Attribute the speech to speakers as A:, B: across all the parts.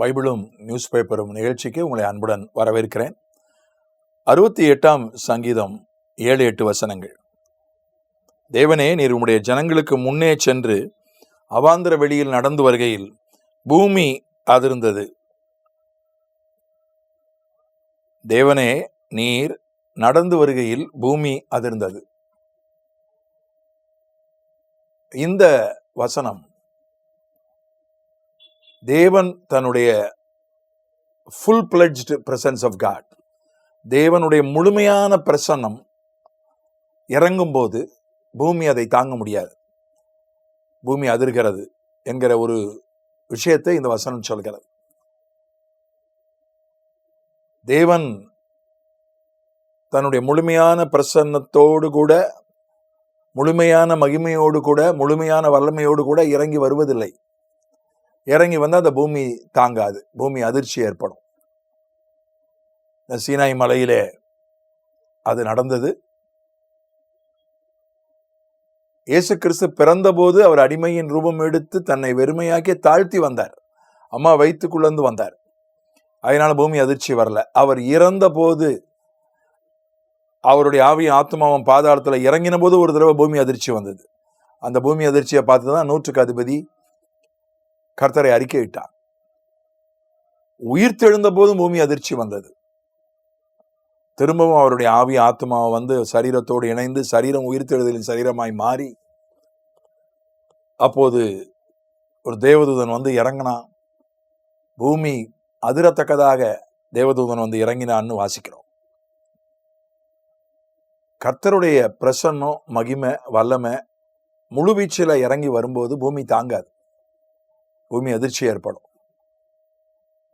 A: பைபிளும் news பேப்பரும் நிகழ்ச்சிக்கு உங்களை அன்புடன் வரவேற்கிறேன். அறுபத்தி எட்டாம் சங்கீதம் ஏழு எட்டு வசனங்கள். தேவனே நீர் உம்முடைய ஜனங்களுக்கு முன்னே சென்று அவாந்திர வெளியில் நடந்து வருகையில் பூமி அதிர்ந்தது. தேவனே நீர் நடந்து வருகையில் பூமி அதிர்ந்தது. இந்த வசனம் தேவன் தன்னுடைய full fledged presence of God தேவனுடைய முழுமையான பிரசன்னம் இறங்கும்போது பூமி அதை தாங்க முடியாது. பூமி அதிர்கிறது என்கிற ஒரு விஷயத்தை இந்த வசனம் சொல்கிறது. தேவன் தன்னுடைய முழுமையான பிரசன்னத்தோடு கூட முழுமையான மகிமையோடு கூட முழுமையான வல்லமையோடு கூட இறங்கி வருவதில்லை. இறங்கி வந்தால் அந்த பூமி தாங்காது. பூமி அதிர்ச்சி ஏற்படும். இந்த சீனாய் மலையிலே அது நடந்தது. இயேசு கிறிஸ்து பிறந்தபோது அவர் அடிமையின் ரூபம் எடுத்து தன்னை வெறுமையாக்கி தாழ்த்தி வந்தார். அம்மா வயிற்றுக்குள்ளேருந்து வந்தார். அதனால பூமி அதிர்ச்சி வரல. அவர் இறந்த போது அவருடைய ஆவியும் ஆத்மாவும் பாதாளத்தில் இறங்கின போது ஒரு தடவை பூமி அதிர்ச்சி வந்தது. அந்த பூமி அதிர்ச்சியை பார்த்து தான் நூற்றுக்கு அதிபதி கர்த்தரை அறிக்கையிட்டார். உயிர் தெழுந்த போதும் பூமி அதிர்ச்சி வந்தது. திரும்பவும் அவருடைய ஆவி ஆத்மாவை வந்து சரீரத்தோடு இணைந்து சரீரம் உயிர்த்தெழுதலின் சரீரமாய் மாறி அப்போது ஒரு தேவதூதன் வந்து இறங்கினான். பூமி அதிரத்தக்கதாக தேவதூதன் வந்து இறங்கினான்னு வாசிக்கிறோம். கர்த்தருடைய பிரசன்னம் மகிமை வல்லமை முழுவீச்சில் இறங்கி வரும்போது பூமி தாங்காது. பூமி அதிர்ச்சி ஏற்படும்.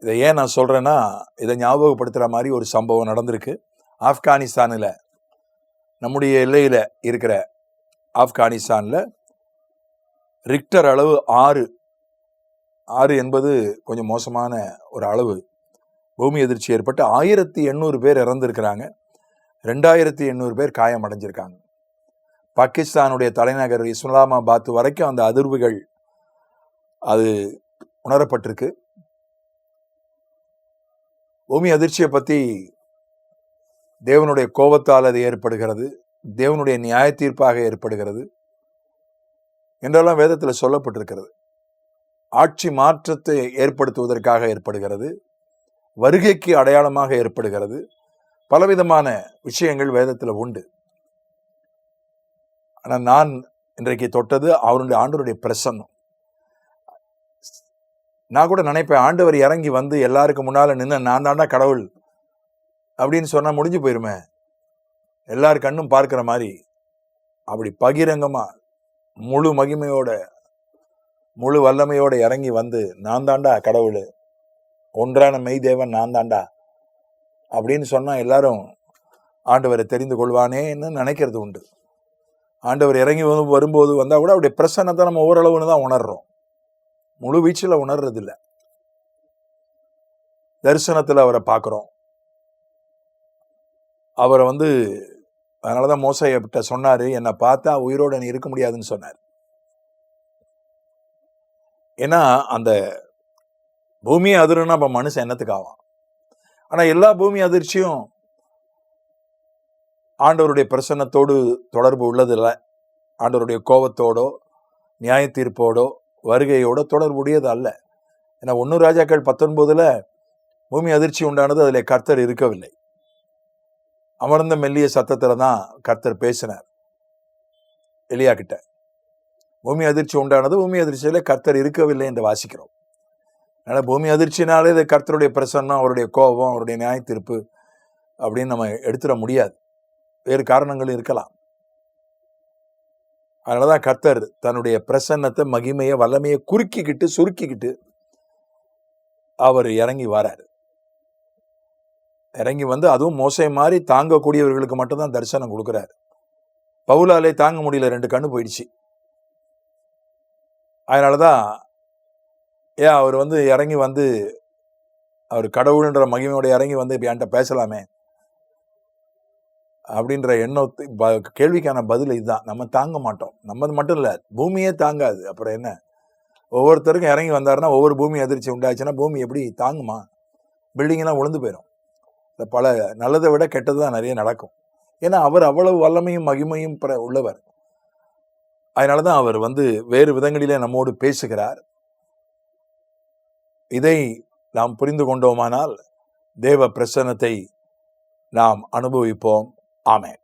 A: இதை ஏன் நான் சொல்கிறேன்னா இதை ஞாபகப்படுத்துகிற மாதிரி ஒரு சம்பவம் நடந்திருக்கு. ஆப்கானிஸ்தானில் நம்முடைய எல்லையில் இருக்கிற ஆப்கானிஸ்தானில் ரிக்டர் அளவு ஆறு ஆறு என்பது கொஞ்சம் மோசமான ஒரு அளவு. பூமி அதிர்ச்சி ஏற்பட்டு ஆயிரத்தி எண்ணூறு பேர் இறந்துருக்கிறாங்க. ரெண்டாயிரத்தி எண்ணூறு பேர் காயம் அடைஞ்சிருக்காங்க பாகிஸ்தானுடைய தலைநகர் இஸ்லாமாபாத் வரைக்கும் அந்த அதிர்வுகள் அது உணரப்பட்டிருக்கு. பூமி அதிர்ச்சியை பற்றி தேவனுடைய கோபத்தால் அது ஏற்படுகிறது. தேவனுடைய நியாய தீர்ப்பாக ஏற்படுகிறது. என்றெல்லாம் வேதத்தில் சொல்லப்பட்டிருக்கிறது. ஆட்சி மாற்றத்தை ஏற்படுத்துவதற்காக ஏற்படுகிறது. வருகைக்கு அடையாளமாக ஏற்படுகிறது. பலவிதமான விஷயங்கள் வேதத்தில் உண்டு. ஆனால் நான் இன்றைக்கு தொட்டது அவருடைய ஆண்டருடைய பிரசன்னம் நான் கூட நினைப்பேன் ஆண்டவர் இறங்கி வந்து எல்லாருக்கும் முன்னால் நின்று நான் தாண்டா கடவுள் அப்படின்னு சொன்னால் முடிஞ்சு போயிருமே. எல்லார் கண்ணும் பார்க்குற மாதிரி. அப்படி பகிரங்கமாக முழு மகிமையோட முழு வல்லமையோட இறங்கி வந்து நான் தாண்டா கடவுள் ஒன்றான மெய் தேவன் நான் தாண்டா அப்படின்னு சொன்னால் எல்லாரும் ஆண்டவரை தெரிந்து கொள்வானேன்னு நினைக்கிறது உண்டு. ஆண்டவர் இறங்கி வந்து வரும்போது வந்தால் கூட அவருடைய பிரசன்னத்தை நம்ம ஓரளவுன்னு தான் உணர்றோம். முழு வீச்சில் உணர்றது இல்லை தரிசனத்தில் அவரை பார்க்குறோம் அவரை வந்து அதனால தான் மோசையப்பட்ட சொன்னார் என்னை பார்த்தா உயிரோடு நீ இருக்க முடியாதுன்னு சொன்னார். ஏன்னா அந்த பூமியை அதிர்னா அப்போ மனுஷன் என்னத்துக்கு ஆவான்? ஆனால் எல்லா பூமி அதிர்ச்சியும் ஆண்டவருடைய பிரசன்னத்தோடு தொடர்பு உள்ளதில்லை. ஆண்டவருடைய கோபத்தோடோ நியாய தீர்ப்போடோ வருகையோட தொடர்புடையது அல்ல. ஏன்னா ஒன்று ராஜாக்கள் பத்தொன்பதில் பூமி அதிர்ச்சி உண்டானது அதில் கர்த்தர் இருக்கவில்லை. அமர்ந்த மெல்லிய சத்தத்தில் தான் கர்த்தர் பேசினார். எலியா கிட்ட. பூமி அதிர்ச்சி உண்டானது பூமி அதிர்ச்சியில் கர்த்தர் இருக்கவில்லை என்று வாசிக்கிறோம். அதனால் பூமி அதிர்ச்சினாலே இது கர்த்தருடைய பிரசன்னம் அவருடைய கோபம் அவருடைய நியாயத்தீர்ப்பு அப்படின்னு நம்ம எடுத்துட முடியாது. வேறு காரணங்களும் இருக்கலாம். அதனால தான் கத்தர் தன்னுடைய பிரசன்னத்தை மகிமையை வல்லமையை குறுக்கிக்கிட்டு சுருக்கிக்கிட்டு அவர் இறங்கி வரார். இறங்கி வந்து அதுவும் மோசை மாதிரி தாங்கக்கூடியவர்களுக்கு மட்டும்தான் தரிசனம் கொடுக்குறாரு. பவுலாலே தாங்க முடியல ரெண்டு கண்ணு போயிடுச்சு. அதனால தான் ஏன் அவர் வந்து இறங்கி வந்து அவர் கடவுள்ன்ற மகிமையோட இறங்கி வந்து இப்போ என்கிட்ட பேசலாமே? அப்படின்ற எண்ணத்தை ப- கேள்விக்கான பதில் இதுதான். நம்ம தாங்க மாட்டோம். நம்ம மட்டும் இல்லை பூமியே தாங்காது. அப்புறம் என்ன? ஒவ்வொருத்தருக்கும் இறங்கி வந்தாருன்னா ஒவ்வொரு பூமி அதிர்ச்சி உண்டாச்சுன்னா பூமி எப்படி தாங்குமா? பில்டிங்கெல்லாம் விழுந்து போயிடும் இந்த பல நல்லதை விட கெட்டது தான் நிறைய நடக்கும். ஏன்னா அவர் அவ்வளவு வல்லமையும் மகிமையும் உள்ளவர். அதனால தான் அவர் வந்து வேறு விதங்களிலே நம்மோடு பேசுகிறார். இதை நாம் புரிந்து கொண்டோமானால் தேவ பிரசன்னத்தை நாம் அனுபவிப்போம். Amen.